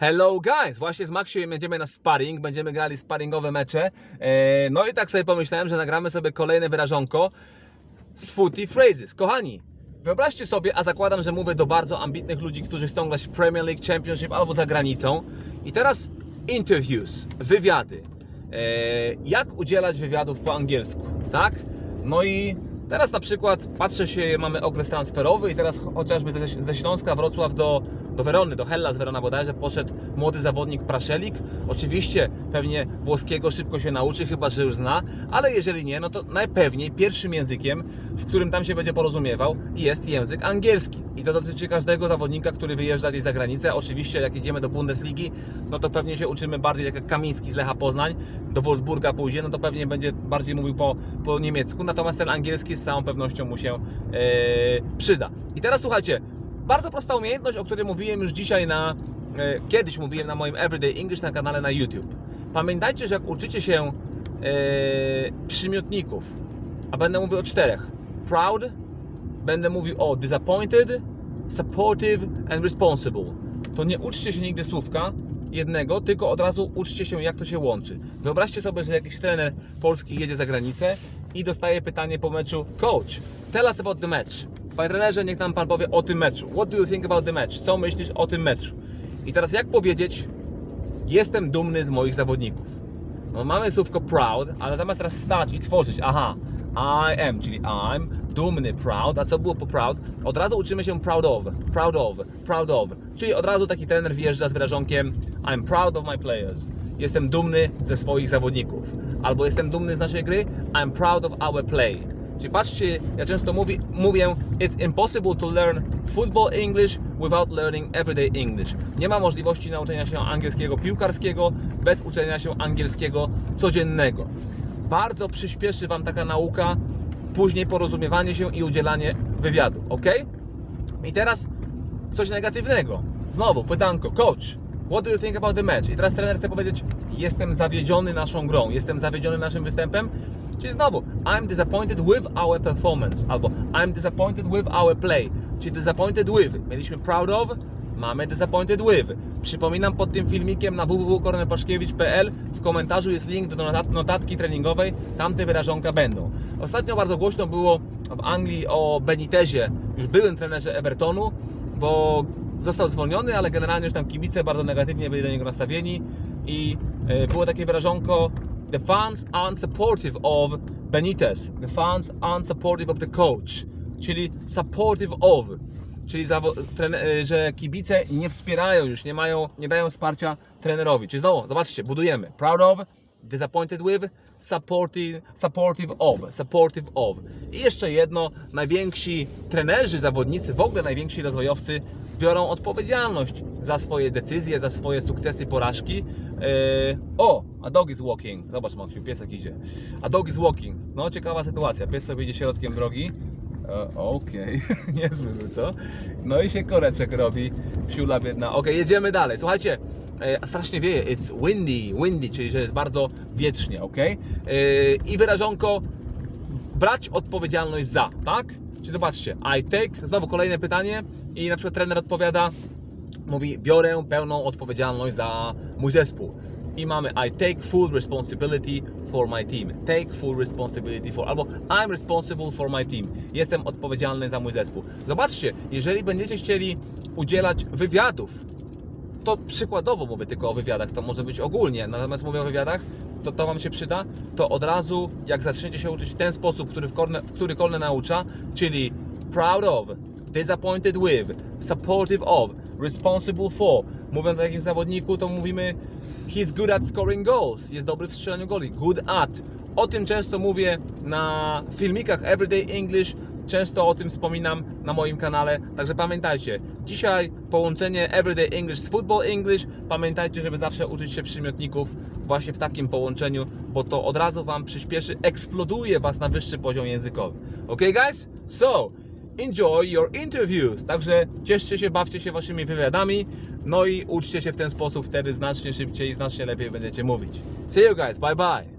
Hello guys! Właśnie z Maxiu będziemy na sparring, będziemy grali sparringowe mecze. E, No i tak sobie pomyślałem, że nagramy sobie kolejne wyrażonko z Footy Phrases. Kochani, wyobraźcie sobie, a zakładam, że mówię do bardzo ambitnych ludzi, którzy chcą grać w Premier League, Championship albo za granicą. I teraz interviews, wywiady. E, Jak udzielać wywiadów po angielsku, tak? No i teraz na przykład patrzę się, mamy okres transferowy i teraz chociażby ze, ze Śląska Wrocław do, do Werony, do Hellas Verona bodajże poszedł młody zawodnik Praszelik. Oczywiście pewnie włoskiego szybko się nauczy, chyba że już zna, ale jeżeli nie, no to najpewniej pierwszym językiem, w którym tam się będzie porozumiewał, jest język angielski. I to dotyczy każdego zawodnika, który wyjeżdża gdzieś za granicę. Oczywiście jak idziemy do Bundesligi, no to pewnie się uczymy bardziej jak Kamiński z Lecha Poznań, do Wolfsburga pójdzie, no to pewnie będzie bardziej mówił po, po niemiecku, natomiast ten angielski z całą pewnością mu się e, przyda. I teraz słuchajcie, bardzo prosta umiejętność, o której mówiłem już dzisiaj na, e, kiedyś mówiłem na moim Everyday English na kanale na YouTube. Pamiętajcie, że jak uczycie się e, przymiotników, a będę mówił o czterech, proud, będę mówił o disappointed, supportive and responsible. To nie uczcie się nigdy słówka jednego, tylko od razu uczcie się, jak to się łączy. Wyobraźcie sobie, że jakiś trener polski jedzie za granicę i dostaje pytanie po meczu Coach, tell us about the match. Panie trenerze, niech nam Pan powie o tym meczu. What do you think about the match? Co myślisz o tym meczu? I teraz jak powiedzieć, jestem dumny z moich zawodników? No mamy słówko proud, ale zamiast teraz stać i tworzyć, aha, I am, czyli I'm, dumny, proud, a co było po proud? Od razu uczymy się proud of, proud of, proud of. Czyli od razu taki trener wjeżdża z wyrażonkiem I'm proud of my players. Jestem dumny ze swoich zawodników. Albo jestem dumny z naszej gry, I'm proud of our play. Czyli patrzcie, ja często mówi, mówię, it's impossible to learn football English without learning everyday English. Nie ma możliwości nauczenia się angielskiego piłkarskiego bez uczenia się angielskiego codziennego. Bardzo przyspieszy Wam taka nauka, później porozumiewanie się i udzielanie wywiadów, ok? I teraz coś negatywnego. Znowu pytanko, coach, what do you think about the match? I teraz trener chce powiedzieć, jestem zawiedziony naszą grą, jestem zawiedziony naszym występem. Czyli znowu, I'm disappointed with our performance, albo I'm disappointed with our play. Czyli disappointed with. Mieliśmy proud of, mamy disappointed with. Przypominam pod tym filmikiem na www.kornelpaszkiewicz.pl w komentarzu jest link do notat- notatki treningowej, tam te wyrażonka będą. Ostatnio bardzo głośno było w Anglii o Benitezie, już byłym trenerze Evertonu, bo został zwolniony, ale generalnie już tam kibice bardzo negatywnie byli do niego nastawieni i e, było takie wyrażonko The fans aren't supportive of Benitez. The fans aren't supportive of the coach. Czyli supportive of. Czyli e, że kibice nie wspierają już, nie mają, nie dają wsparcia trenerowi. Czyli znowu, zobaczcie, budujemy. Proud of, disappointed with, supportive, supportive of, supportive of. I jeszcze jedno, najwięksi trenerzy, zawodnicy, w ogóle najwięksi rozwojowcy biorą odpowiedzialność za swoje decyzje, za swoje sukcesy, porażki. Yy, o, a dog is walking. Zobacz Maksiu, piesek idzie. A dog is walking. No ciekawa sytuacja. Pies sobie idzie środkiem drogi. E, Okej, niezły był, co? No i się koreczek robi, psiula biedna. Okej, jedziemy dalej. Słuchajcie, e, strasznie wieje, it's windy, windy, czyli że jest bardzo wietrznie, ok? I wyrażonko brać odpowiedzialność za, tak? Czyli zobaczcie, I take, znowu kolejne pytanie i na przykład trener odpowiada, mówi biorę pełną odpowiedzialność za mój zespół. I mamy I take full responsibility for my team. Take full responsibility for albo I'm responsible for my team. Jestem odpowiedzialny za mój zespół. Zobaczcie, jeżeli będziecie chcieli udzielać wywiadów, to przykładowo mówię tylko o wywiadach, to może być ogólnie, natomiast mówię o wywiadach, to to Wam się przyda, to od razu jak zaczniecie się uczyć w ten sposób, który, w, korne, w który Korne naucza, czyli proud of, disappointed with, supportive of, responsible for. Mówiąc o jakimś zawodniku, to mówimy he's good at scoring goals, jest dobry w strzelaniu goli, good at. O tym często mówię na filmikach Everyday English, często o tym wspominam na moim kanale, także pamiętajcie, dzisiaj połączenie Everyday English z Football English, pamiętajcie, żeby zawsze uczyć się przymiotników właśnie w takim połączeniu, bo to od razu Wam przyspieszy, eksploduje Was na wyższy poziom językowy. Ok guys? So, enjoy your interviews. Także cieszcie się, bawcie się Waszymi wywiadami, no i uczcie się w ten sposób, wtedy znacznie szybciej i znacznie lepiej będziecie mówić. See you guys, bye bye!